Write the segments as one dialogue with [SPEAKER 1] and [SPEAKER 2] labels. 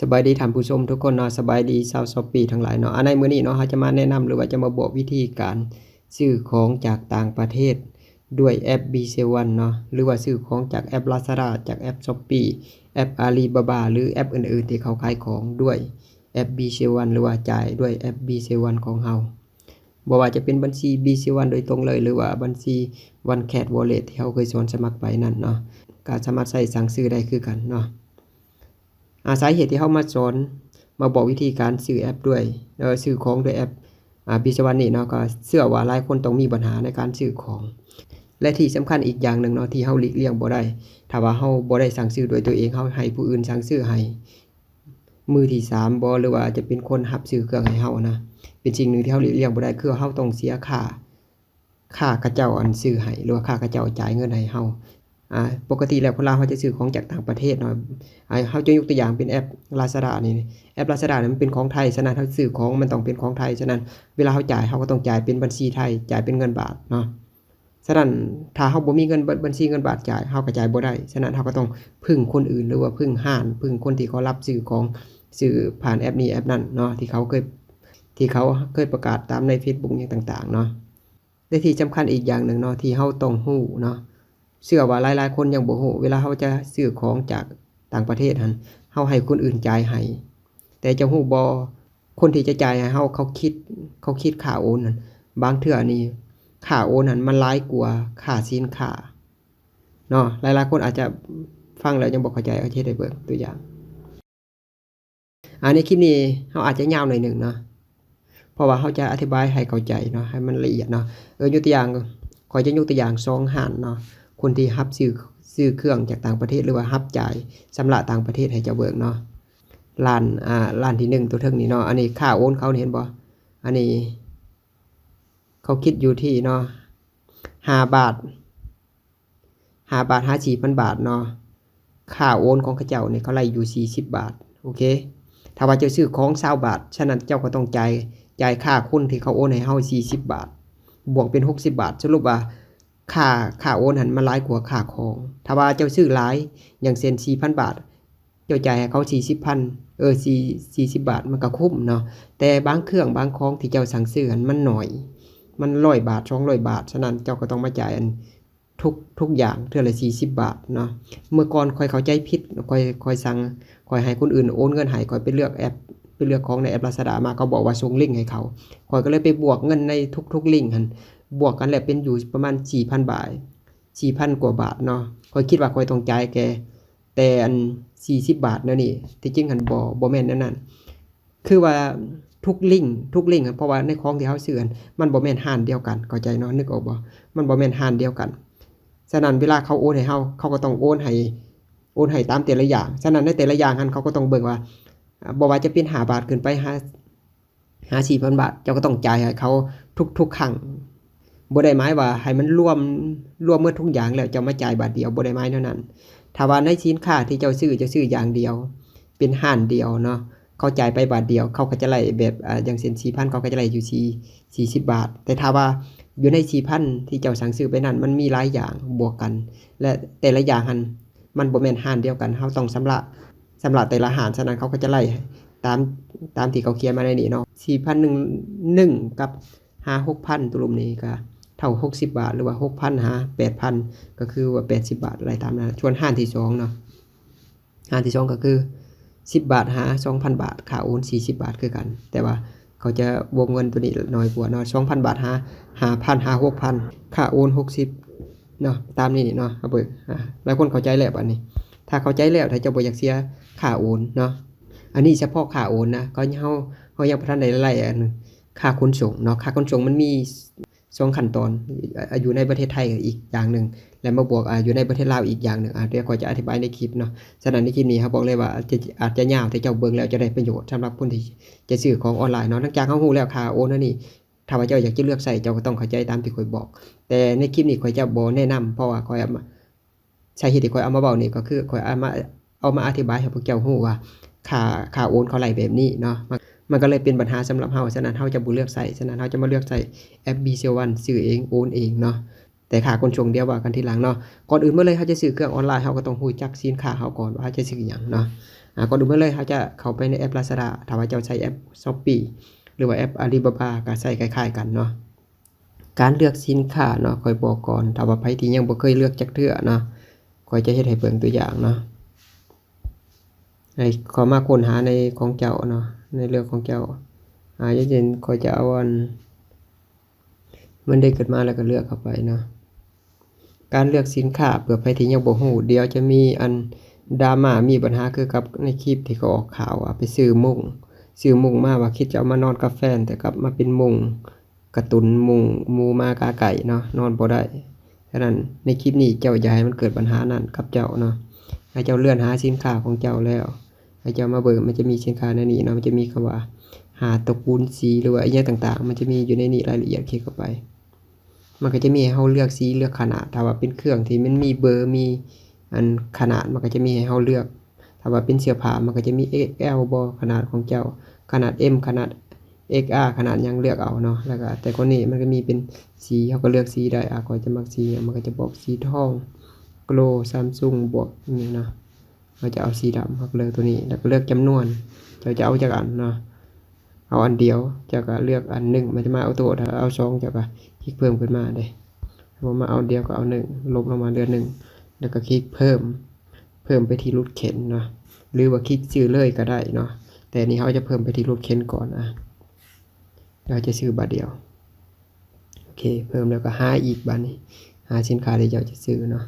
[SPEAKER 1] สบายดีท่านผู้ชมทุกคนเนาะสบายดีชาวช้อปปี้ทั้งหลายเนาะอันในมื้อนี้เนาะเราจะมาแนะนำหรือว่าจะมาบอกวิธีการซื้อของจากต่างประเทศ ด้วยแอป B7 เนาะหรือว่าซื้อของจากแอป Lazada จากแอป Shopee แอป Alibaba หรือแอปอื่นๆที่เขาขายของด้วยแอป B7 หรือว่าจ่ายด้วยแอป B7 ของเราบ่ว่าจะเป็นบัญชี B7 โดยตรงเลย หรือว่าบัญชี OneCat Wallet ที่เราเคยสอนสมัครไปนั่นเนาะก็สามารถใช้สั่งซื้อได้คือกันเนาะ อาสาเหตุที่เข้ามาสอนมาบอกวิธีการซื้อแอปด้วยเออซื้อของด้วยแอปอ่าบิสวันนี่เนาะก็เชื่อว่าหลายคนต้องมีปัญหาในการซื้อของ และที่สำคัญอีกอย่างหนึ่งเนาะที่เฮาหลีกเลี่ยงบ่ได้ถ้าว่าเฮาบ่ได้สั่งซื้อโดยตัวเองเฮาให้ผู้อื่นสั่งซื้อให้มือที่สามบ่หรือว่าจะเป็นคนรับซื้อเครื่องให้เฮานะเป็นสิ่งหนึ่งที่เฮาหลีกเลี่ยงบ่ได้คือเฮาต้องเสียค่าค่ากระเจ้าอันซื้อให้หรือว่าค่ากระเจ้าจ่ายเงินให้เฮา ปกติแล้วคนลาวเขาจะซื้อของจากต่างประเทศเนาะอ่าเขาจะยกตัวอย่างเป็นแอป Lazada นี่แอป Lazada เนี่มันเป็นของไทยฉะนั้นเขาซื้อของมันต้องเป็นของไทยฉะนั้นเวลาเขาจ่ายเขาก็ต้องจ่ายเป็นบัญชีไทยจ่ายเป็นเงินบาทเนาะฉะนั้นถ้าเขาบ่มีเงินบัญชีเงินบาทจ่ายเขาก็จ่ายบ่ได้ฉะนั้นเขาก็ต้องพึ่งคนอื่นหรือว่าพึ่งห้างพึ่งคนที่เขารับซื้อของซื้อผ่านแอปนี้แอปนั้นเนาะที่เขาเคยที่เขาเคยประกาศตามใน Facebook อย่างต่างๆเนาะและที่สำคัญอีกอย่างหนึ่งเนาะที่เขาต้องฮู้เนาะ เชื่อว่าหลายๆคนยังบ่ฮู้เวลาเขาจะซื้อของจากต่างประเทศหันเฮาให้คนอื่นจ่ายให้แต่จะฮู้บ่คนที่จะจ่ายให้เฮาเขาคิดเขาคิดค่าโอนนั่นบางเทื่อนี่ค่าโอนนั่นมันหลายกว่าค่าสินค้าเนาะหลายๆคนอาจจะฟังแล้วยังบ่เข้าใจเอาเฮ็ดให้เบิ่งตัวอย่างอันในคลิปนี้เฮาอาจจะยาวหน่อยหนึ่งเนาะเพราะว่าเฮาจะอธิบายให้เข้าใจเนาะให้มันละเอียดเนาะเออยกตัวอย่างขอจะยกตัวอย่างสองหานเนาะ คนที่รับซื้อซื้อเครื่องจากต่างประเทศหรือว่ารับจ่ายสำหรับต่างประเทศให้เจ้าเบิกเนาะร้านอ่าร้านที่หนึ่งตัวเทิงนี่เนาะอันนี้ค่าโอนเขาเห็นบ่อันนี้ เขาคิดอยู่ที่เนาะห้าบาทห้าบาทห้าสี่พันบาทเนาะค่าโอนของเขาเจ้าเนี่ยเขาไล่อยู่สี่สิบบาทโอเคถ้าว่าเจ้าซื้อของเศร้าบาท ฉะนั้นเจ้าก็ต้องจ่ายจ่ายค่าคนที่เขาโอนให้เฮาสี่สิบบาท บวกเป็นหกสิบบาท สรุปว่า ค่าค่าโอนหันมาหลายกว่าค่าของ ถ้าว่าเจ้าซื้อหลายอย่างเซ็น4,000บาท เจ้าจ่ายให้เขา40,000เออ4 40บาทมันก็คุ้มเนาะแต่บางเครื่องบางของที่เจ้าสั่งซื้อหันมันหน้อย มัน100บาท200บาทฉะนั้นเจ้าก็ต้องมาจ่ายอันทุกทุกอย่างเทื่อละ40บาทเนาะเมื่อก่อนคอยเข้าใจผิดคอยคอยสั่งคอยให้คนอื่นโอนเงินให้คอยไปเลือกแอปไปเลือกของในแอป Lazada มาเขาบอกว่าส่งลิงก์ให้เขาคอยก็เลยไปบวกเงินในทุกๆลิงก์หัน บวกกันแล้วเป็นอยู่ประมาณ4,000บาท4,000กว่าบาทเนาะข้อยคิดว่าข้อยต้องจ่ายแก แต่อัน40บาทนั่นนี่ ที่จริงหันบ่บ่แมนนั่นนั่นคือว่าทุกลิงทุกลิงเพราะว่าในของที่เฮาซื้อนมันบ่แมนห้านเดียวกันเข้าใจเนาะนึกออกบ่มันบ่แมนห้านเดียวกันฉะนั้นเวลาเขาโอนให้เฮาเขาก็ต้องโอนให้โอนให้ตามแต่ละอย่างฉะนั้นในแต่ละอย่างหันเขาก็ต้องเบิ่งว่าอ่าบ่ว่าจะเป็น5บาทขึ้นไป5 5 4,000บาทเจ้าก็ต้องจ่ายให้เขาทุกๆครั้ง บ่ได้หมายว่าให้มันรวมรวมหมดทุกอย่างแล้วจะมาจ่ายบาทเดียวบ่ได้หมายเท่านั้นถ้าว่าในสินค้าที่เจ้าซื้อเจะซื้ออย่างเดียว เป็นห้านเดียวเนาะเขาจ่ายไปบาทเดียว เขาก็จะไล่แบบอย่างเช่น4,000เขาก็จะไล่อยู่4 40บบาท แต่ถ้าว่าอยู่ใน4,000ที่เจ้าสั่งซื้อไปนั้น มันมีหลายอย่างบวกกัน และแต่ละอย่างหันมันบ่แม่นห้านเดียวกันเฮาต้องชำระชำระแต่ละห้านฉะนั้นเขาก็จะไล่ตามตามที่เขาเขียนมาในนี้เนาะ4,001 1กับห้าหกพันตุลุมนี้ก็ เท่าหกสิบบาท หรือว่าหกพันหาแปดพันก็คือว่าแปดสิบบาทอะไรตามนั้นชวนห้านที่สองเนาะห้านที่สองก็คือสิบบาทหาสองพันบาทค่าโอนสี่สิบบาทคือกัน แต่ว่าเขาจะวงเงินตัวนี้น้อยกว่าเนาะสองพันบาทหาหาพันหาหกพันค่าโอนหกสิบเนาะตามนี้นี่เนาะเอาเบิกหลายคนเข้าใจแล้วอันนี้ ถ้าเข้าใจแล้วถ้าจะบ่อยากเสียค่าโอนเนาะอันนี้เฉพาะค่าโอนนะก็เฮาเฮายังบ่ทันได้ไล่อันค่าขนส่งเนาะค่าขนส่งมันมี สองขั้นตอนอยู่ในประเทศไทยอีกอย่างหนึ่งแล้วมาบวกอยู่ในประเทศลาวอีกอย่างหนึ่งอาเดี๋ยวขอจะอธิบายในคลิปเนาะฉะนั้นในคลิปนี้ครับบอกเลยว่าอาจจะยาวแต่เจ้าเบิ่งแล้วจะได้ประโยชน์สำหรับคนที่จะซื้อของออนไลน์เนาะหลังจากเฮาฮู้แล้วค่าโอนนั่นนี่ถ้าว่าเจ้าอยากจะเลือกใส่เจ้าก็ต้องเข้าใจตามที่ข้อยบอก แต่ในคลิปนี้ข้อยจะบ่แนะนำเพราะว่าข้อยเอามาสาเหตุที่ข้อยเอามาเว้านี่ก็คือข้อยเอามาเอามาอธิบายให้พวกเจ้าฮู้ว่าค่าค่าโอนเขาไหลแบบนี้เนาะ มันก็เลยเป็นปัญหาสำหรับเฮาฉะนั้นเฮาจะบ่เลือกใส่ฉะนั้นเฮาจะมาเลือกใส่แอป B01 ซื้อเองโอนเองเนาะแต่ค่าขนส่งเดียวว่ากันทีหลังเนาะก่อนอื่นเมื่อเลยเฮาจะซื้อเครื่องออนไลน์เฮาก็ต้องรู้จักสินค้าเฮาก่อนว่าเฮาจะซื้อหยังเนาะอ่าก่อนอื่นเลยเขาจะเข้าไปในแอป Lazada ถ้าว่าเจ้าใช้แอป Shopee หรือว่าแอป Alibaba ก็ใช้คล้ายๆกันเนาะการเลือกสินค้าเนาะคอยบอกก่อนถ้าว่าไผที่ยังบ่เคยเลือกจักเทื่อเนาะคอยจะเฮ็ดให้เบิ่งตัวอย่างเนาะ ให้ขอมาค้นหาในของเจ้าเนาะในเรื่องของเจ้าอ่าอย่างเช่นคอยจะเอาอันมันได้เกิดมาแล้วก็เลือกเข้าไปเนาะการเลือกสินค้าเผื่อไปที่ยังบ่ฮู้เดี๋ยวจะมีอันดราม่ามีปัญหาคือกับในคลิปที่เขาออกข่าวว่าไปซื้อมุ้งซื้อมุ้งมาว่าคิดจะเอามานอนกับแฟนแต่กลับมาเป็นมุ้งกระตุนมุ้งมูมากาไก่เนาะนอนบ่ได้ฉะนั้นในคลิปนี้เจ้าอย่าให้มันเกิดปัญหานั้นกับเจ้าเนาะให้เจ้าเลื่อนหาสินค้าของเจ้าแล้ว ให้เจ้ามาเบิ่งมันจะมีสินค้าในนี้เนาะมันจะมีคำว่าหาตระกูลสีหรือว่าอหย่างต่างๆ มันจะมีอยู่ในนี้รายละเอียดคลิกเข้าไป มันก็จะมีให้เราเลือกสีเลือกขนาดถ้าว่าเป็นเครื่องที่มันมีเบอร์มีอันขนาดมันก็จะมีให้เราเลือกถ้าว่าเป็นเสื้อผ้ามันก็จะมี XL บ่ขนาดของเจ้าขนาด M ขนาด XR ขนาดยังเลือกเอาเนาะแล้วก็แต่คนนี้มันก็มีเป็นสีเขาก็เลือกสีได้อะก็จะมักสีมันก็จะบอกสีทอง Glow Samsung บวกนี่เนาะ เราจะเอาสีดำเขาก็เลือกตัวนี้ แล้วก็เลือกจำนวนเจ้าจะเอาจากอันเนาะเอาอันเดียวจ้าก็เลือกอันหนึ่งมันจะมาเอาตัวถ้าเอาสองจ้าก็คลิกเพิ่มขึ้นมาเด้ถ้าผมมาเอาเดียวก็เอาหนึ่งลบลงมาเหลือหนึ่งแล้วก็คลิกเพิ่ม เพิ่มไปที่รูดเข็นเนาะหรือว่าคลิกซื้อเลยก็ได้เนาะแต่นี้เขาจะเพิ่มไปที่รูดเข็นก่อนอะเราจะซื้อบาทเดียวโอเค เพิ่มแล้วก็หาอีกบาทนี้หาสินค้าที่เจ้าจะซื้อเนาะ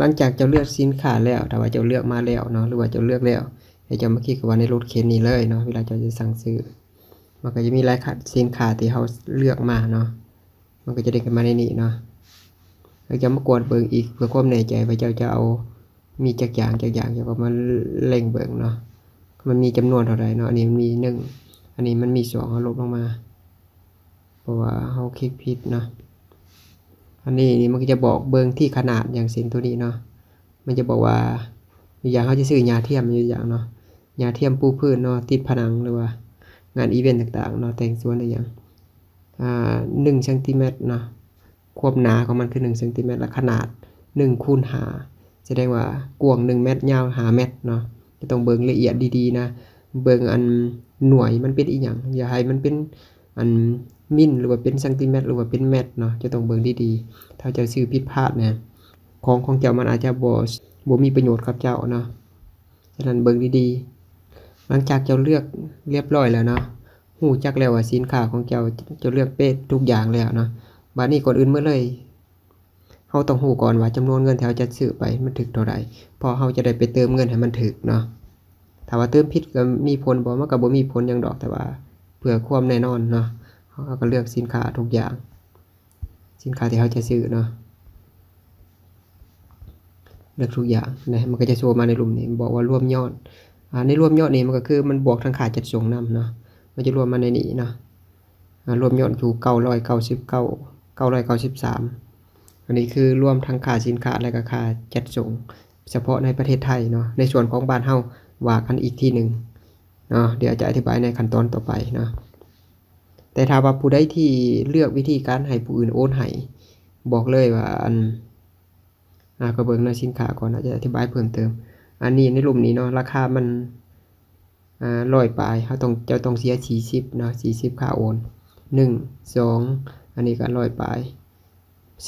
[SPEAKER 1] หลังจากเจ้าเลือกสินค้าแล้วถ้าว่าเจ้าเลือกมาแล้วเนาะหรือว่าเจ้าเลือกแล้วให้เจ้ามาคลิกกับว่าในรถเข็นนี้เลยเนาะเวลาเจ้าจะสั่งซื้อมันก็จะมีรายการสินค้าที่เราเลือกมาเนาะมันก็จะได้กันมาในนี้เนาะแล้วจะมากดเบิ่งอีกเพื่อความแน่ใจว่าเจ้าจะเอามีจักอย่างจักอย่างเจ้าก็มาเล่งเบิ่งเนาะมันมีจำนวนเท่าไหร่เนาะอันนี้มันมีหนึ่งอันนี้มันมีสองเอาลบลงมา เพราะว่าเราคลิกผิดเนาะ อันนี้นี่มันก็จะบอกเบิงที่ขนาดอย่างสินตัวนี้เนาะ มันจะบอกว่าอย่างเขาจะซื้อยาเทียมอยู่อย่างเนาะยาเทียมปูพื้นเนาะติดผนังหรือว่างานอีเวนต์ต่างๆเนาะแต่งสวนอะไรอย่างอ่าหนึ่งเซนติเมตรเนาะความหนาของมันคือหนึ่งเซนติเมตรและขนาดหนึ่งคูณหาแสดงว่ากว้างหนึ่งเมตรยาวหาเมตรเนาะจะต้องเบิ่งละเอียดดีๆนะ เบิ่งอันหน่วยมันเป็นอีหยังอย่าให้มันเป็นอัน มิลหรือว่าเป็นเซนติเมตรหรือว่าเป็นเมตรเนาะจะต้องเบิ่งดีๆถ้าเจ้าซื้อผิดพลาดเนี่ยของของเจ้ามันอาจจะบ่บ่มีประโยชน์กับเจ้าเนาะฉะนั้นเบิ่งดีๆหลังจากเจ้าเลือกเรียบร้อยแล้วเนาะหูจักแล้วว่าสินค้าของเจ้าเจ้าเลือกเป๊ะทุกอย่างแล้วเนาะบัดนี้ก่อนอื่นเมื่อเลยเฮาต้องฮู้ก่อนว่าจำนวนเงินที่เราจะซื้อไปมันถึกเท่าใดพอเฮาจะได้ไปเติมเงินให้มันถึกเนาะถ้าว่าเติมผิดก็มีผลบ่มันก็บ่มีผลหยังดอกแต่ว่าเพื่อความแน่นอนเนาะ เฮาก็เลือกสินค้าทุกอย่าง สินค้าที่เฮาจะซื้อเนาะเลือกทุกอย่างนะมันก็จะโชว์มาในรูปนี้บอกว่ารวมยอดอ่าในรวมยอดนี้มันก็คือมันบวกทั้งค่าจัดส่งนำเนาะมันจะรวมมาในนี้เนาะอ่ารวมยอดอยู่999 993อันนี้คือรวมทั้งค่าสินค้าและก็ค่าจัดส่ง เฉพาะในประเทศไทยเนาะในส่วนของบ้านเฮาว่ากันอีกทีหนึ่งเนาะเดี๋ยวจะอธิบายในขั้นตอนต่อไปเนาะ แต่ถ้าว่าผู้ใดที่เลือกวิธีการให้ผู้อื่นโอนให้บอกเลยว่าอันอาก็เบิ่งในสินค้าก่อนนะจะอธิบายเพิ่มเติม อันนี้ในรูปนี้เนาะราคามันอ่าร้อยปลายเขาต้องจ้าต้องเสียสี่สิบเนาะสี่สิบค่าโอนหนึ่งสองอันนี้ก็ร้อยปลาย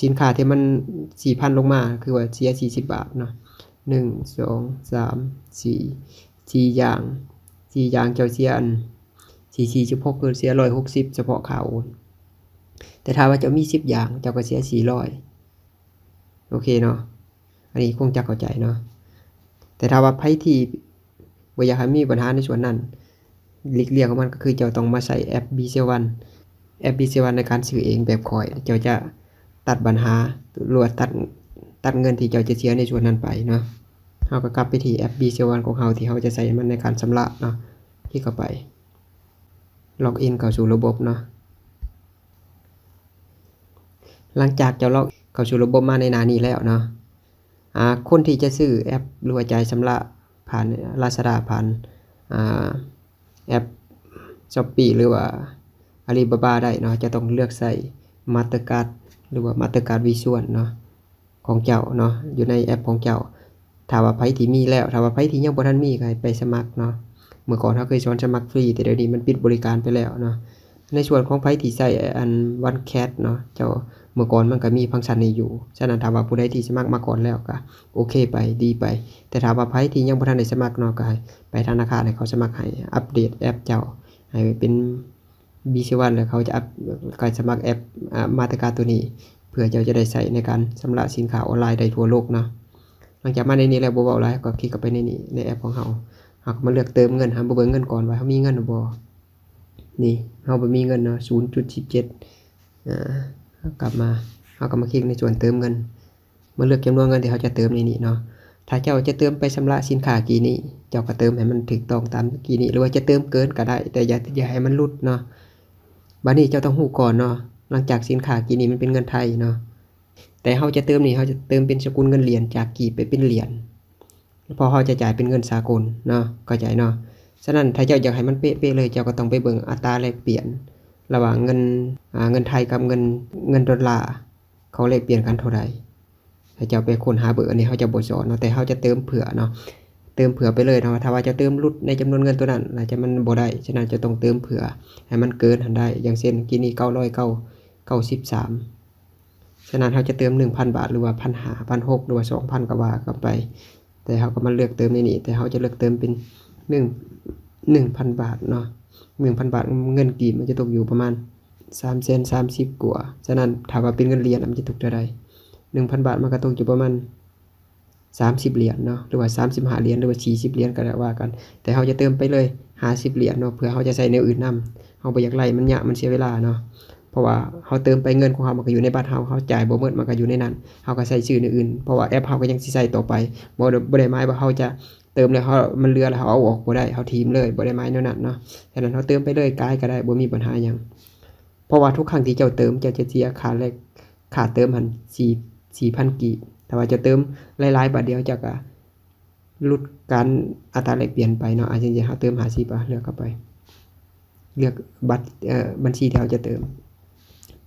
[SPEAKER 1] สินค้าที่มันสี่พันลงมาคือว่าเสียสี่สิบบาทเนาะหนึ่งสองสามสี่สี่อย่างสี่อย่างเจ้าเสียอัน สี่สี่สิบหกคือเสียร้อยหกสิบเฉพาะค่าโอนแต่ถ้าว่าเจ้ามีสิบอย่างเจ้าก็เสียสี่ร้อยโอเคเนาะอันนี้คงจะเข้าใจเนาะแต่ถ้าว่าไผที่บ่อยากให้มีปัญหาในส่วนนั้นหลีกเลี่ยงของมันก็คือเจ้าต้องมาใช้แอป B7 แอป B7 ในการซื้อเองแบบข่อย เจ้าจะตัดปัญหาหรือว่าตัดตัดเงินที่เจ้าจะเสียในส่วนนั้นไปเนาะเฮาก็กลับไปที่แอป B7 ของเฮาที่เฮาจะใช้มันในการชำระเนาะคลิกเข้าไป ล็อกอินเข้าสู่ระบบเนาะหลังจากเจ้าล็อกเข้าสู่ระบบมาในหน้านี้แล้วเนาะอ่าคนที่จะซื้อแอปรว่าจ่ายชำระผ่าน Lazada ผ่านอ่าแอป Shopee หรือว่า Alibaba ได้เนาะจะต้องเลือกใส่ Mastercard หรือว่า Mastercard Visual เนาะของเจ้าเนาะอยู่ในแอปของเจ้าถ้าว่าไผที่มีแล้วถ้าว่าไผที่ยังบ่ทันมีก็ให้ไปสมัครเนาะ เมื่อก่อนเราเคยสอนสมัครฟรี แต่เดี๋ยวนี้มันปิดบริการไปแล้วเนาะในส่วนของไผที่ใช้อัน One Cat เนาะเจ้าเมื่อก่อนมันก็มีฟังก์ชันนี้อยู่ ฉะนั้นถ้าว่าผู้ใดที่สมัครมาก่อนแล้วก็โอเคไปดีไป แต่ถ้าว่าไผที่ยังบ่ทันได้สมัครเนาะก็ไปธนาคารให้เขาสมัครให้อัปเดตแอปเจ้าให้เป็น BC1 แล้วเขาจะอัปการสมัครแอปอมาตรการตัวนี้ เพื่อเจ้าจะได้ใช้ในการชำระสินค้าออนไลน์ได้ทั่วโลกเนาะหลังจากมาในนี้แล้วบ่เว้าหลายก็คลิกเข้าไปในนี้ในแอปของเฮา เฮากมาเลือกเติมเงินหาบ่เบิ่งเงินก่อนว่าเฮามีเงินหรือบ่นี่เฮาบ่มีเงินเนาะ0.17อ่ากลับมาเฮาก็มาคลิกในส่วนเติมเงินมาเลือกจำนวนเงินที่เฮาจะเติมในนี้เนาะถ้าเจ้าจะเติมไปชำระสินค้ากี่นี้เจ้าก็เติมให้มันถูกต้องตามกี่นี้หรือว่าจะเติมเกินก็ได้ แต่อย่าอย่าให้มันลุดเนาะบัดนี้เจ้าต้องฮู้ก่อนเนาะหลังจากสินค้ากี่นี้มันเป็นเงินไทยเนาะแต่เฮาจะเติมนี่เฮาจะเติมเป็นสกุลเงินเหรียญจากกีบไปเป็นเหรียญ พอเฮาจะจ่ายเป็นเงินสากลเนาะเข้าใจเนาะฉะนั้นถ้าเจ้าอยากให้มันเป๊ะๆเลยเจ้าก็ต้องไปเบิ่งอัตราแลกเปลี่ยน ระหว่างเงินเงินไทยกับเงินเงินดอลลาร์เขาแลกเปลี่ยนกันเท่าใดให้เจ้าไปค้นหาเบอร์อันนี้เฮาจะบ่สอนเนาะแต่เฮาจะเติมเผื่อเนาะเติมเผื่อไปเลยเนาะถ้าว่าจะเติมรุดในจำนวนเงินตัวนั้นอาจจะมันบ่ได้ฉะนั้นจะต้องเติมเผื่อให้มันเกินหันได้ อย่างเช่นกินนี่993ฉะนั้นเขาจะเติม1,000บาทหรือว่าพันหาพันหกหรือว่า2,000ก็ว่ากันไป แต่เขาก็มาเลือกเติมในนี้ แต่เขาจะเลือกเติมเป็น1 1,000บาทเนาะ1,000บาทเงินกีบมันจะตกอยู่ประมาณ3เซน30กว่า ฉะนั้นถ้าว่าเป็นเงินเหรียญมันจะตกเท่าใด1,000บาทมันก็ตกอยู่ประมาณ30เหรียญเนาะหรือว่า35เหรียญหรือว่า40เหรียญก็ได้ว่ากัน แต่เขาจะเติมไปเลย50เหรียญเนาะเพื่อเขาจะใช้แนวอื่นนํเขาบ่อยากไล่มันยากมันเสียเวลาเนาะ เพราะว่าเขาเติมไปเงินของเขามันก็อยู่ในบัตรเขาเขาจ่ายโบ่หมดมันก็อยู่ในนั้นเขาก็ใส่ชื่ออื่นเพราะว่าแอปเขาก็ยังสิใช้ต่อไปบ่ได้บ่ได้หมายว่าเขาจะเติมแล้วเขามันเหลือแล้วเขาเอาออกบ่ได้เขาทีมเลยบ่ได้หมายแนวนั้นเนาะฉะนั้นเขาเติมไปเลยกายก็ได้บ่มีปัญหาหยังเพราะว่าทุกครั้งที่เจ้าเติมเจ้าจะเสียค่าแรกค่าเติมหัน4 4,000กีบแต่ว่าจะเติมหลายๆบาทเดียวจ้าก็ลดการอัตราแลกเปลี่ยนไปเนาะอาจจะเขาเติม50อะเลือกเข้าไป เลือกบัตรเอ่อบัญชีที่เขาจะเติม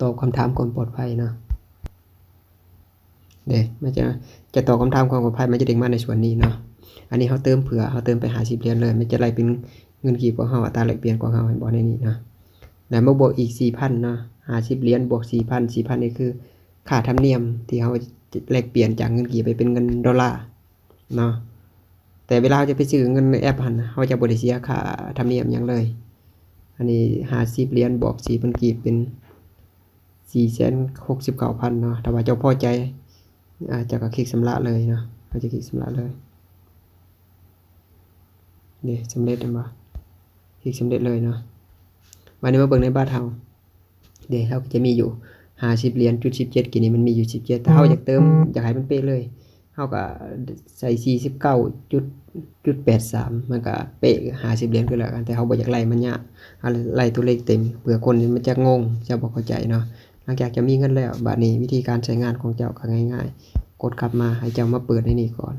[SPEAKER 1] ตอบคำถามความปลอดภัยเนาะเด็กมันจะจะตอบคำถามความปลอดภัยมันจะเด้งมาในส่วนนี้เนาะอันนี้เขาเติมเผื่อเขาเติมไปหาสิบเหรียญเลย มันจะไล่เป็นเงินกีบของเขาอัตราแลกเปลี่ยนของเขาให้บอกในนี้นะแล้วมาบวกอีกสี่พันเนาะหาสิบเหรียญบวกสี่พันสี่พันนี่คือค่าธรรมเนียมที่เขาแลกเปลี่ยนจากเงินกีบไปเป็นเงินดอลลาร์เนาะแต่เวลาเขาจะไปซื้อเงินในแอปหันเขาจะบริเสียค่าธรรมเนียมยังเลย อันนี้หาสิบเหรียญบวกสี่พันกีบเป็น สี่แสนหกสิบเก้าพันเนาะถ้าว่าเจ้าพอใจอาจจะก็คลิกสำระเลยเนาะอาจจะคลิกสำระเลยนี่สำเร็จแล้วบ่คลิกสำเร็จเลยเนาะวันนี้มาเบิ่งในบ้านเฮาเดี๋ยวเขาก็จะมีอยู่ห้าสิบเหรียญจุดสิบเจ็ดกี่นี้มันมีอยู่สิบเจ็ดถ้าเขาอยากเติมอยากให้มันเป๊ะเลยเขาก็ใส่สี่สิบเก้าจุดจุดแปดสามมันก็เป๊ะห้าสิบเหรียญก็แล้วกันแต่เขาบ่อยากไล่มันยากอะไรไล่ตัวเลขเต็มเผื่อคนมันจะงงจะบอกเข้าใจเนาะ หลังจากจะมีเงินแล้วบัดนี้วิธีการใช้งานของเจ้าก็ง่ายๆ กดกลับมาให้เจ้ามาเปิดในนี่ก่อน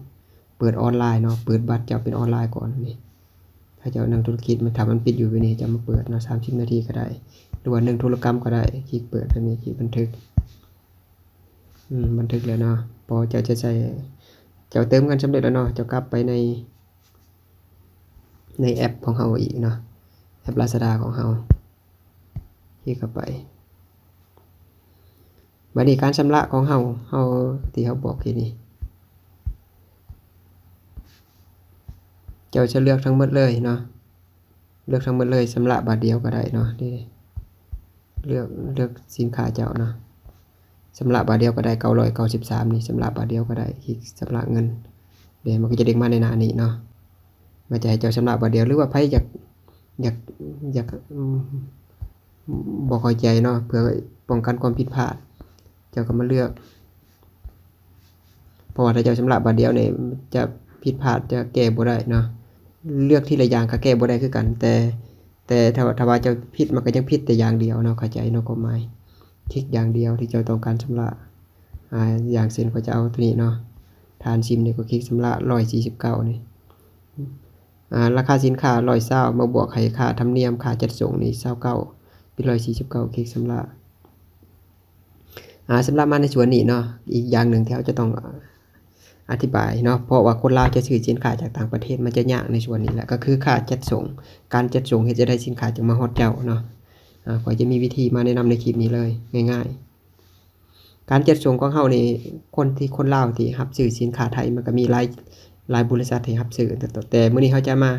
[SPEAKER 1] เปิดออนไลน์เนาะเปิดบัตรเจ้าเป็นออนไลน์ก่อนนี่ถ้าเจ้านังธุรกิจมันทำมันปิดอยู่ไปนี่จะมาเปิดเนาะสามสิบนาทีก็ได้หรือว่าหนึ่งธุรกรรมก็ได้คลิกเปิดอันนี้คลิกบันทึกอืมบันทึกแล้วเนาะพอเจ้าจะใช้เจ้าเติมเงินสำเร็จแล้วเนาะเจ้ากลับไปใน ในแอปของเฮาอีกเนาะแอป Lazada ของเฮาคลิกเข้าไป บัดนี้การชำระของเฮาเฮาที่เฮาบอกทีนี้เจ้าจะเลือกทั้งหมดเลยเนาะเลือกทั้งหมดเลยชำระบาทเดียวก็ได้เนาะนี่เลือกเลือกสินค้าเจ้าเนาะชำระบาทเดียวก็ได้993นี่ชำระบาทเดียวก็ได้คลิกชำระเงินเดี๋ยวมันก็จะเด้งมาในหน้านี้เนาะมันจะให้เจ้าชำระบาทเดียวหรือว่าไผอยากอยากอยากบ่เข้าใจเนาะเพื่อป้องกันความผิดพลาด จ้าก็มาเลือกเพราะว่าถ้าเจ้าชำระบาทเดียวเนี่ยจะผิดพลาดจะแก้บ่ได้เนาะเลือกทีละอย่างก็แก้บ่ได้คือกัน แต่ แต่ถ้าถ้าว่าเจ้าผิดมันก็ยังผิดแต่อย่างเดียวเนาะเข้าใจเนาะความหมายคลิกอย่างเดียวที่เจ้าต้องการชำระอ่าอย่างเช่นก็จะเอาตัวนี้เนาะฐานซิมเนี่ยก็คลิกชำระ149นี่อ่าราคาสินค้าร้อยเศร้ามาบวกให้ค่าธรรมเนียมค่าจัดส่งนี่เศร้าเก้าเป็นร้อยสี่สิบเก้าคลิกสำรับ อ่าสำหรับมาในส่วนนี้เนาะอีกอย่างหนึ่งที่เราจะต้องอธิบายเนาะเพราะว่าคนลาวจะซื้อสินค้าจากต่างประเทศมันจะยากในส่วนนี้แหละก็คือค่าจัดส่ง การจัดส่งเฮ็ดจะได้สินค้าจากมาฮอดเจ้าเนาะอ่าขอยจะมีวิธีมาแนะนำในคลิปนี้เลยง่าย ๆ การจัดส่งของเฮานี่คนที่คนลาวที่รับซื้อสินค้าไทยมันก็มีหลายหลายบริษัทที่รับซื้อแต่แต่มื้อนี้เขาจะมา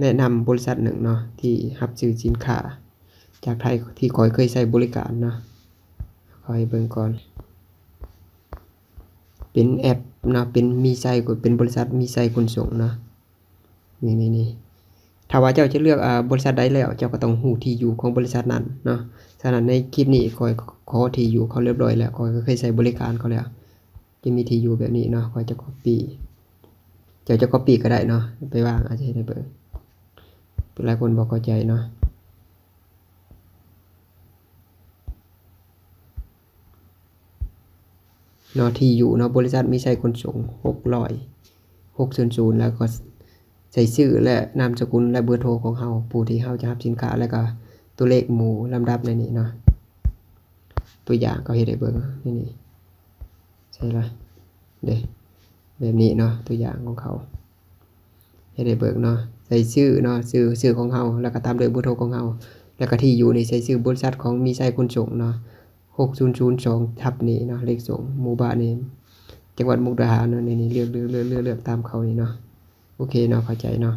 [SPEAKER 1] แนะนำบริษัทหนึ่งเนาะที่รับซื้อสินค้าจากไทยที่ขอยเคยใช้บริการเนาะ อให้เบิ่งก่อน เป็นแอปนะเป็นมีไซต์กดเป็นบริษัทมีไซต์ขนส่งนะนี่นี่นี่ถ้าว่าเจ้าจะเลือกอบริษัทใดแล้ว เจ้าก็ต้องฮู้ที่อยู่ของบริษัทนั้นเนาะฉะนั้นในคลิปนี้คอยขอที่อยู่เขาเรียบร้อยแล้วคอยก็เคยใช้บริการเขาแล้ว จะมีที่อยู่แบบนี้เนาะคอยจะ copy เจ้าจะ copy ก็ได้เนาะไปวางอาจจะให้ได้เบิ่งหลายคนบ่เข้าใจเนาะ เนาะที่อยู่เนาะบริษัทมีใช้ขนส่ง600 600แล้วก็ใส่ชื่อและนามสกุลและเบอร์โทรของเฮาผู้ที่เฮาจะรับสินค้าแล้วก็ตัวเลขหมู่ลำดับในนี้เนาะตัวอย่างก็เฮ็ดให้เบิ่งนี่นี่ใช่ละเด้แบบนี้เนาะตัวอย่างของเขาเฮ็ดให้เบิ่งเนาะใส่ชื่อเนาะชื่อชื่อของเฮาแล้วก็ตามด้วยเบอร์โทรของเฮาแล้วก็ที่อยู่ในใส่ชื่อบริษัทของมีใช้ขนส่งเนาะ 6002ทับนี้เนาะเลขสองหมู่บ้านนี้จังหวัดมุกดาหารเนาะนี่นี่เลือกเลือกเลือกเลือกเลือกตามเขานี่เนาะโอเคเนาะเข้าใจเนาะ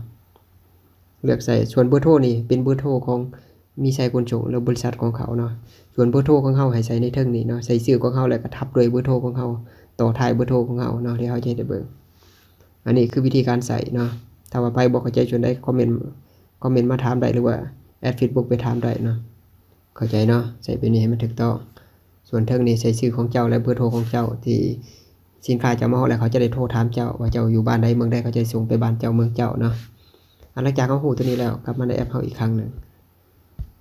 [SPEAKER 1] เลือกใส่ส่วนเบอร์โทรนี่เป็นเบอร์โทรของมีใช้ขนส่งแล้วบริษัทของเขาเนาะส่วนเบอร์โทรของเขาให้ใส่ในเทิงนี่เนาะใส่ชื่อของเขาแล้วก็ทับด้วยเบอร์โทรของเขาต่อท้ายเบอร์โทรของเขาเนาะที่เขาจะได้เบิ่งอันนี้คือวิธีการใส่เนาะถ้าว่าไปบ่เข้าใจชวนได้คอมเมนต์คอมเมนต์มาถามได้หรือว่าแอด Facebook ไปถามได้เนาะเข้าใจเนาะใส่ไปนี่ให้มันถูกต้อง ส่วนเทิงนี่ใช้ชื่อของเจ้าและเบอร์โทรของเจ้าที่สินค้าจะมาแล้วเขาจะได้โทรถามเจ้าว่าเจ้าอยู่บ้านใดเมืองใดเขาจะส่งไปบ้านเจ้าเมืองเจ้าเนาะอันหลังจากเขาฮู้ตัวนี้แล้วกลับมาในแอปเฮาอีกครั้งหนึ่ง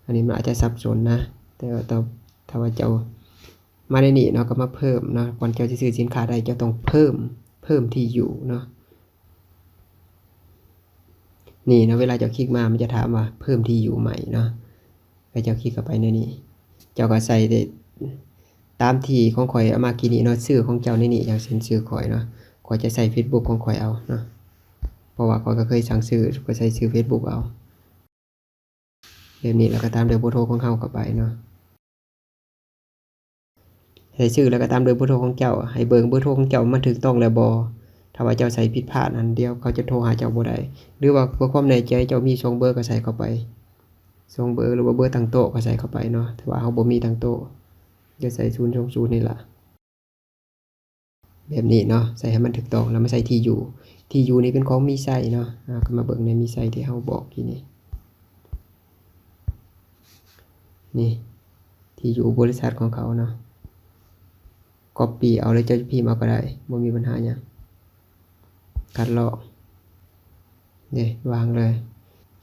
[SPEAKER 1] อันนี้มันอาจจะสับสนนะ แต่ว่าต่อถ้าว่าเจ้ามาในนี้เนาะก็มาเพิ่มเนาะก่อนเจ้าจะซื้อสินค้าใดเจ้าต้องเพิ่มเพิ่มที่อยู่เนาะนี่เนาะเวลาเจ้าคลิกมามันจะถามว่าเพิ่มที่อยู่ใหม่เนาะแล้เจ้าคลิกเข้าไปในนี้ เจ้าก็ใส่ได ตามที่ของข่อยเอามากินนี่เนาะชื่อของเจ้าในนี่อย่างเช่นชื่อข่อยเนาะข่อยจะใส่ Facebook ของข่อยเอาเนาะเพราะว่าข่อยก็เคยสั่งซื้อก็ใส่ชื่อ Facebook เอาแบบนี้แล้วก็ตามด้วยเบอร์โทรของเฮาเข้าไปเนาะใส่ชื่อแล้วก็ตามด้วยเบอร์โทรของเจ้า ให้เบิ่งเบอร์โทรของเจ้ามันถูกต้องแล้วบ่ถ้าว่าเจ้าใส่ผิดพลาดอันเดียวเขาจะโทรหาเจ้าบ่ได้หรือว่าเพื่อความแน่ใจเจ้ามีสองเบอร์ก็ใส่เข้าไปสองเบอร์หรือว่าเบอร์ตั้งโต๊ะก็ใส่เข้าไปเนาะแต่ว่าเฮาบ่มีตั้งโต๊ะ จะใส่ศูนย์สองศูนย์นี่แหละแบบนี้เนาะใส่ให้มันถูกต้องแล้วมาใส่ที่อยู่ ที่อยู่นี่เป็นของมีไส้เนาะอ่าก็มาเบิ่งในมีไส้ที่เฮาบอกที่นี่นี่ ที่อยู่บริษัทของเขาเนาะก๊อปปี้เอาเลยเจ้าพิมพ์เอาก็ได้บ่มีปัญหาหยังคัดลอกนี่วางเลย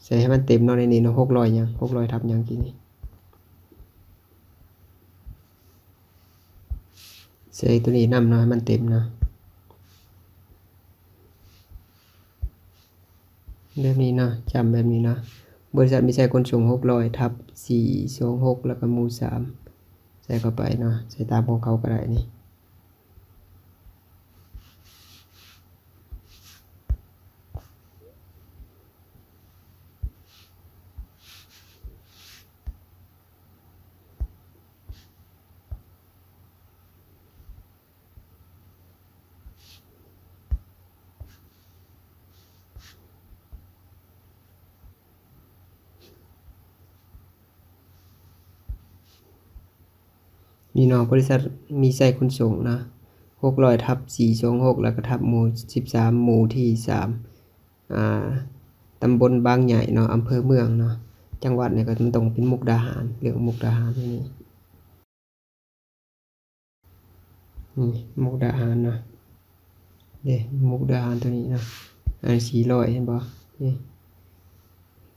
[SPEAKER 1] ใส่ให้มันเต็มเนาะในนี้เนาะ600หยัง600ทับยังกี่นี่ ใส่ตัวนี้นำเนาะให้มันเต็มเนาะแบบนี้เนาะจำแบบนี้เนาะบริษัทมีใช้คนส่งหกร้อยทับสี่สองหกแล้วก็มูสามใส่เข้าไปเนาะใส่ตามของเขาก็ได้นี่ นี่เนาะบริษัทมีใช้ขนส่งนะหกร้อยทับสี่สองหกแล้วก็ทับหมู่สิบสามหมู่ที่สามอ่าตำบลบางใหญ่เนาะอำเภอเมืองเนาะจังหวัดเนี่ยก็มันต้องเป็นมุกดาหารเรื่องมุกดาหารนี่นี่มุกดาหารเนาะเด้มุกดาหารตัวนี้นะอันสี่ร้อยเห็นบ่นี่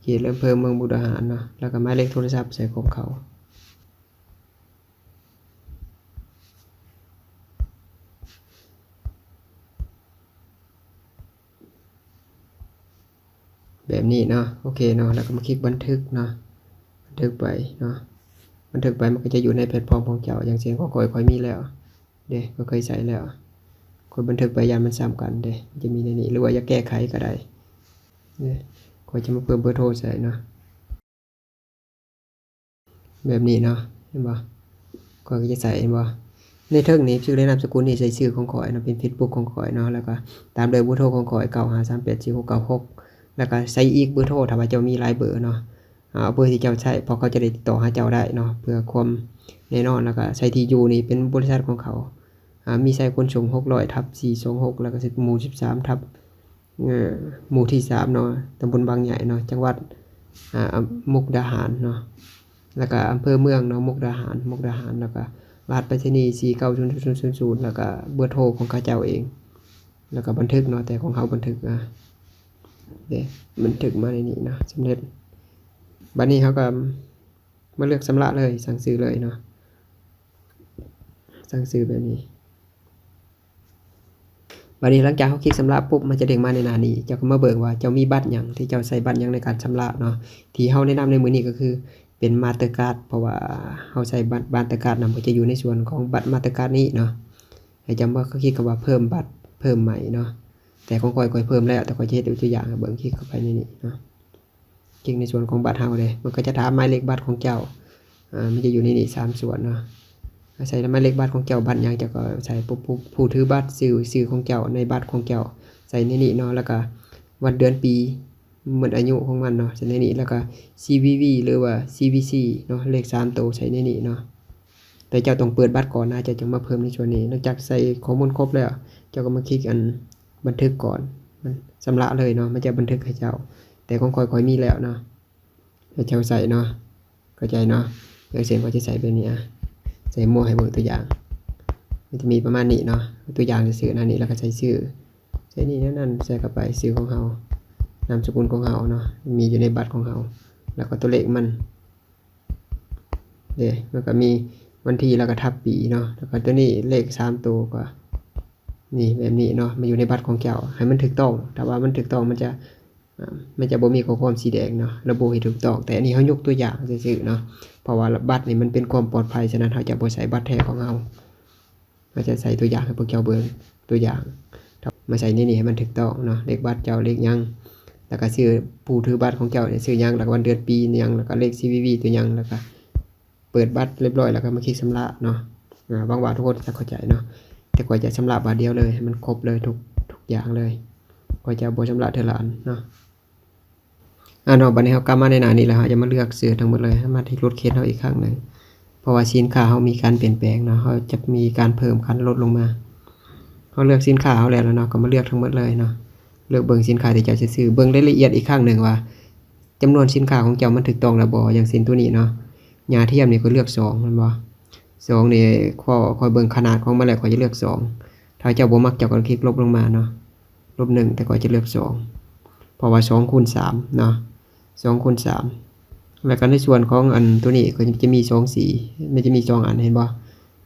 [SPEAKER 1] เขตอำเภอเมืองมุกดาหารเนาะแล้วก็หมายเลขโทรศัพท์ใส่ของเขา แบบนี้เนาะโอเคเนาะแล้วก็มาคลิกบันทึกเนาะบันทึกไปเนาะบันทึกไปมันก็จะอยู่ในแพลตฟอร์มของเจ้าอย่างเช่นของคอยคอยมีแล้วเด้ก็เคยใส่แล้วคอยบันทึกไปยันมันซ้ำกันเด้จะมีในนี้หรือว่าอยากแก้ไขก็ได้เนี่ยคอยจะมาเพิ่มเบอร์โทรใส่เนาะแบบนี้เนาะเห็นบ่คอยก็จะใส่เห็นบ่ในเทิงนี้ชื่อและนามสกุลนี่ใส่ชื่อของข่อยเนาะเป็น Facebook ของข่อยเนาะแล้วก็ตามด้วยเบอร์โทรของข่อย95384696แแล้วก็ใส่อีกเบอร์โทรถ้าว่าเจ้ามีหลายเบอร์เนาะเอาเบอร์ที่เจ้าใช้พราะเขาจะได้ติดต่อหาเจ้าได้เนาะเพื่อความแน่นอนแล้วก็ใส่ที่อยู่นี่เป็นบริษัทของเขาอ่ามีไซขนส่ง600ทับ426แล้วก็สิหมู่13ทับเอ่อหมู่ที่3เนาะตำบลบางใหญ่เนาะจังหวัดมุกดาหารเนาะแล้วก็อำเภอเมืองเนาะมุกดาหารมุกดาหารแล้วก็รหัสไปรษณีย์4900000แล้วก็เบอร์โทรของเขาเจ้าเอง แล้วก็บันทึกเนาะแต่ของเขาบันทึกอะ เด้บันทึกมาในนี้เนาะสำเร็จบัดนี้เขาก็มาเลือกสำระเลย สั่งซื้อเลยเนาะสั่งซื้อแบบนี้บัดนี้หลังจากเขาคลิกชำระปุ๊บมันจะเด้งมาในหน้านี้เจ้าก็มาเบิ่งว่าเจ้ามีบัตรยังที่เจ้าใช้บัตรยังในการชำระเนาะที่เฮาแนะนำในมือนี้ก็คือเป็นมาเตอร์การ์ดเพราะว่าเฮาใช้บัตรมาตรการ์ดนำก็จะอยู่ในส่วนของบัตรมาเตอร์การ์ดนี้เนาะให้จำว่าเขาคลิกคำว่าเพิ่มบัตรเพิ่มใหม่เนาะ แต่ของข่อยข่อยเพิ่มแล้ว แต่ข่อยจะเฮ็ดตัวอย่างเบิ่งคลิกเข้าไปในนี้นะคลิกในส่วนของบัตรเฮาเลย มันก็จะถามหมายเลขบัตรของเจ้าอ่ามันจะอยู่ในนี้สามส่วนเนาะใส่หมายเลขบัตรของเจ้าบัตรยังจ้าก็ใส่ปุ๊บผู้ถือบัตรสื่อสื่อของเจ้าในบัตรของเจ้าใส่ในนี้เนาะแล้วก็วันเดือนปีเหมดอนอายุของมันเนาะใส่ในนี้แล้วก็ CVV หรือว่า CVC เนาะเลข3ตัวใส่ในนี้เนาะแต่เจ้าต้องเปิดบัตรก่อนนะเจ้าจะมาเพิ่มในส่วนนี้หลังจากใส่ข้อมูลครบแล้ว เจ้าก็มาคลิกอัน บันทึกก่อน มันชำระเลยเนาะ มันจะบันทึกให้เจ้า แต่ของคอยคอยมีแล้วเนาะให้เจ้าใส่เนาะ เข้าใจเนาะเออเสียงก็จะใส่แบบนี้อะใส่หมวให้เบิ่งตัวอย่าง มันจะมีประมาณนี้เนาะ ตัวอย่างจะซื้อหน้านี้แล้วก็ใส่ชื่อใส่นี่นั่นนั่นใส่เข้าไปชื่อของเฮานามสกุลของเฮาเนาะ มีอยู่ในบัตรของเฮาแล้วก็ตัวเลขมันเด้แล้วก็มีวันที่แล้วก็ทับปีเนาะ แล้วก็ตัวนี้เลขสามตัวก็ นี่แบบนี้เนาะมาอยู่ในบัตรของเจ้าให้มันถูกต้องถ้าว่ามันถูกต้องมันจะมันจะบ่มีข้อความสีแดงเนาะระบุให้ถูกต้อง แต่อันนี้เฮายกตัวอย่างซื่อๆเนาะเพราะว่าบัตรนี่มันเป็นความปลอดภัยฉะนั้นเราจะบ่ใส่บัตรแท้ของเราเราจะใส่ตัวอย่างให้พวกเจ้าเบิ่งตัวอย่างมาใส่ในนี่ให้มันถูกต้องเนาะเลขบัตรเจ้าเลขยังแล้วก็ชื่อผู้ถือบัตรของเจ้าเนี่ยชื่อยังแล้วก็วันเดือนปียังแล้วก็เลข CVV ตัวยังแล้วก็เปิดบัตรเรียบร้อยแล้วก็มาคลิกชำระเนาะบางว่าทุกคนจะเข้าใจเนาะ แต่กว่าจะชำระบาทเดียวเลยมันครบเลยทุกทุกอย่างเลย กว่าจะบ่ชำระเท่าล้นเนาะอ่านาะบัดนี้เรากลับมาในหน้านี้แล้วเราจะมาเลือกซื้อทั้งหมดเลยมาที่รถเคสเราอีกครั้งหนึ่งเพราะว่าสินค้าเรามีการเปลี่ยนแปลงเนาะเราจะมีการเพิ่มการลดลงมาเราเลือกสินค้าเราแล้วเนาะก็มาเลือกทั้งหมดเลยเนาะเลือกเบิ่งสินค้าที่เจ้าจะซื้อเบิ่งรายละเอียดอีกครั้งหนึ่งว่าจำนวนสินค้าของเจ้ามันถูกต้องแล้วบ่อย่างสินตัวนี้เนาะยาเทียมนี่ก็เลือกสองมันบ่ สองนี่ข้อคอยเบิ่งขนาดของมันแล้วขอยจะเลือกสองถ้าเจ้าบ่มักเจ้าก็คลิกลบลงมาเนาะลบหนึ่งแต่ขอยจะเลือกสองเพราะว่าสองคูณสามเนาะสองคูณสามแล้วก็ในส่วนของอันตัวนี้ก็จะมีสองสีมันจะมีสองอันเห็นบ่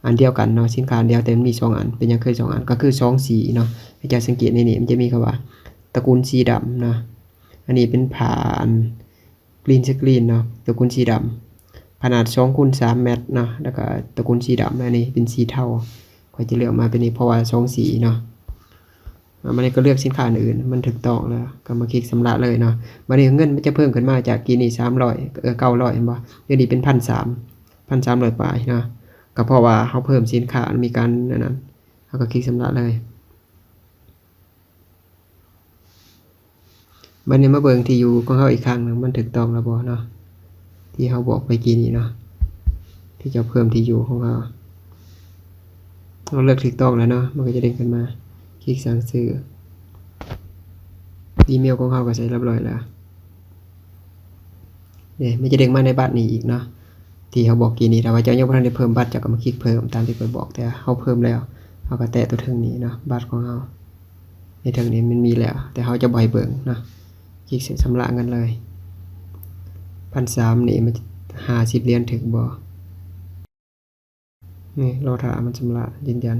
[SPEAKER 1] อันเดียวกันเนาะสินค้าเดียวแต่มันมีสองอันเป็นยังคือสองอันก็คือสองสีเนาะให้เจ้าสังเกตในนี้มันจะมีคำว่าตระกูลสีดำเนาะอันนี้เป็นผ่านกรีนสกรีนเนาะตระกูลสีดำ ขนาด2คูณ3เมตรเนาะแล้วก็ตระกูลสีดำอันนี้เป็นสีเทาก็จะเลือกมาเป็นนี้เพราะว่าสองสีเนาะอ่ามันก็เลือกสินค้าอื่น มันถูกต้องแล้ว ก็มาคลิกสำระเลยเนาะบัดนี้เงินมันจะเพิ่มขึ้นมาจากกีนี่300เออ900เห็นบ่เดี๋ยวนี้เป็น1,300 1,300ปลามร้อยเนาะก็เพราะว่าเฮาเพิ่มสินค้ามีการนั้นเฮาก็คลิกสำระเลยบัดนี้มาเบิ่งที่อยู่ของเฮาอีกครั้งหนึ่งมันถูกต้องแล้วบ่เนาะ ที่เฮาบอกไปกี้นี้เนาะที่จะเพิ่มที่อยู่ของเฮาเราเลือกถูกต้องแล้วเนาะมันก็จะเด้งขึ้นมา คลิกสั่งซื้ออีเมลของเขาก็ใส่เรียบรอยแล้วเนี่ยมันจะเด้งมาในบัตรนี้อีกเนาะที่เขาบอกกี่นี้แต่ว่าเจ้ายังบ่ทันได้เพิ่มบัตรจ้าก็มาคลิกเพิ่มตามที่เพิ่นบอกแต่เขาเพิ่มแล้วเขาก็แตะตัวเทิงนี้เนาะบัตรของเขาในเทิงนี้มันมีแล้ว แต่เขาจะบ่ให้เบิ่งเนาะคลิกเสร็จชำระเงินเลย พันสามนี่มันหาสิบเหรียญถึงบ่นี่รอถามันชำระยืนยัน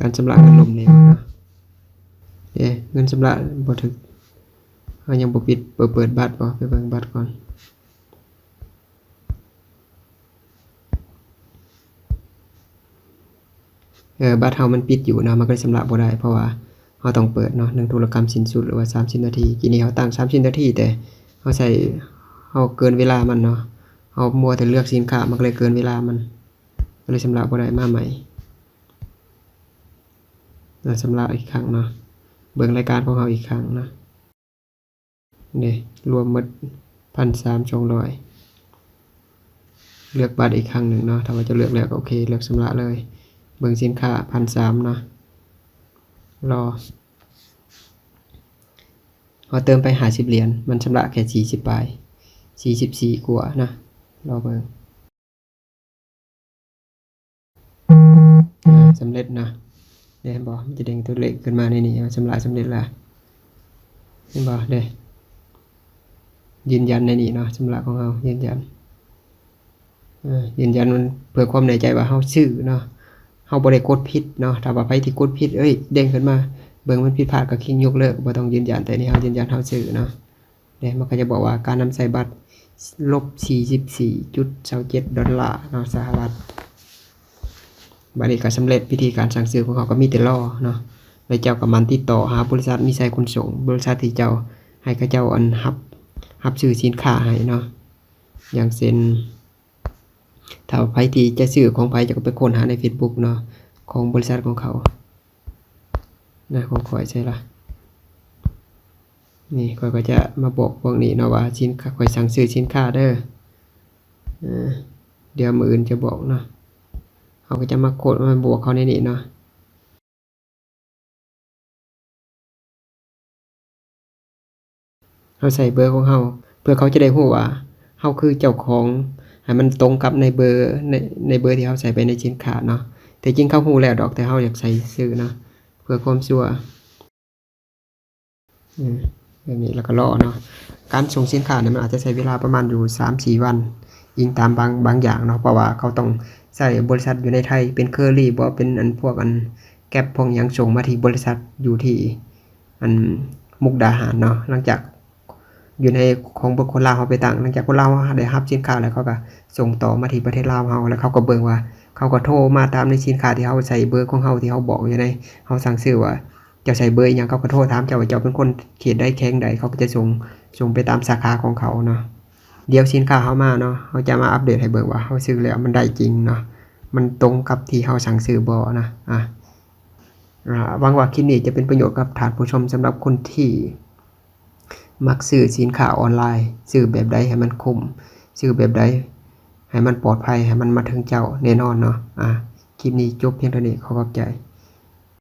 [SPEAKER 1] การชำระเงินลมเหลวนะเอ้เงินชำระบ่ถึกเขายังบ่ปิดเปิดเปิดบัตรบ่ไปเบิ่งบัตรก่อนเออบัตรเฮามันปิดอยู่นะมันก็ชำระบ่ได้เพราะว่า เฮาต้องเปิดเนาะหนึ่งธุรกรรมสิ้นสุดหรือว่า 30 นาทีทีนี้เฮาตั้ง 30 นาทีแต่เฮาใช้เฮาเกินเวลามันเนาะเฮามัวแต่เลือกสินค้ามันเลยเกินเวลามันก็เลยชำระบ่ได้มาใหม่เราชำระอีกครั้งเนาะเบิ่งรายการของเฮาอีกครั้งนาะนี่ยรวมหมด1,300เลือกบัตรอีกครั้งหนึ่งเนาะถ้าว่าจะเลือกแล้วก็โอเค เลือกชำระเลย เบิ่งสินค้าพันสามเนาะ รอเอาเติมไปหาสิบเหรียญมันชำระแค่สี่สิบปลายสี่สิบสี่กว่านะ รอเบิ่งสำเร็จนะเดี๋ยวเห็นบอกมันจะเด้งตัวเลขขึ้นมาในนี้ชำระสำเร็จล้วเห็นบอกเด้ยืนยันในนี้เนาะชำระของเรายืนยันยืนยันมันเพื่อความแน่ใจว่าเฮาชื่อเนาะาบ่ได้กดผิดเนาะถ้าว่าไผที่กดผิดเอ้ยเด้งขึ้นมา เบิ่งมันผิดพลาดก็คลิกยกเลิกบ่ต้องยืนยันแต่นี่เฮายืนยันเฮาชื่อเนาะเดี๋ยมันก็จะบอกว่าการนำใส่บัตรลบ 44.27ดอลลาร์เนาะสหรัฐบัดนี้ก็สำเร็จวิธีการสั่งซื้อของเขาก็มีแต่รอเนาะแล้วเจ้าก็มันติดต่อหาบริษัทมีไซขนส่ง บริษัทที่เจ้าให้เขาเจ้าอันรับรับซื้อสินค้าให้เนาะอย่างเช่น ถ้าไผที่จะซื้อของไผจะก็ไปค้นหาใน Facebook เนาะของบริษัทของเขานะของข่อยใช่ละนี่ข่อยก็จะมาบอกพวกนี้เนาะว่าสินค้าข่อยสั่งซื้อสินค้าเด้อเออเดี๋ยวมืออื่นจะบอกเนาะเขาก็จะมาโคดมาบวกเขาในนี้เนาะเราใส่เบอร์ของเราเพื่อเขาจะได้รู้ว่าเฮาคือเจ้าของ ให้มันตรงกับในเบอร์ในในเบอร์ที่เขาใส่ไปในสินค้าเนาะแต่จริงเขาฮู้แล้วดอกแต่เขาอยากใส่ซื้อเนาะเพื่อความชัวอืมแบบนี้แล้วก็รอเนาะการส่งสินค้าเนี่ยมันอาจจะใช้เวลาประมาณอยู่3-4วันยิงตามบางบางอย่างเนาะเพราะว่าเขาต้องใส่บริษัทอยู่ในไทยเป็นเคอรี่บ่เป็นอันพวกอันแก๊ปพวกหยังส่งมาที่บริษัทอยู่ที่อันมุกดาหารเนาะหลังจาก อยู่ในของบุคคลลาวเขาไปต่างหลังจากคนลาวได้รับสินค้าแล้วเขาก็ส่งต่อมาที่ประเทศลาวเฮาแล้วเขาก็เบิ่งว่า เขาก็โทรมาตามในสินค้าที่เขาใส่เบอร์ของเขาที่เขาบอกอยู่ในเขาสั่งซื้อว่าเจ้าใส่เบอร์อิหยังเขาก็โทรถามเจ้าว่าเจ้าเป็นคนเขตใดแข้งใดเขาก็จะส่งส่งไปตามสาขาของเขาเนาะเดี๋ยวสินค้าเขามาเนาะเขาจะมาอัปเดตให้เบิ่งว่าเขาซื้อแล้วมันได้จริงเนาะมันตรงกับที่เขาสั่งซื้อบ่นะอะอ่าหวังว่าคลิปนี้จะเป็นประโยชน์กับท่านผู้ชมสำหรับคนที่ มักซื้อสินค้าออนไลน์ซื้อแบบใดให้มันคุ้มซื้อแบบใดให้มันปลอดภัยให้มันมาถึงเจ้าแน่นอนเนาะอะคลิปนี้จบเพียงเท่านี้ขอขอบใจ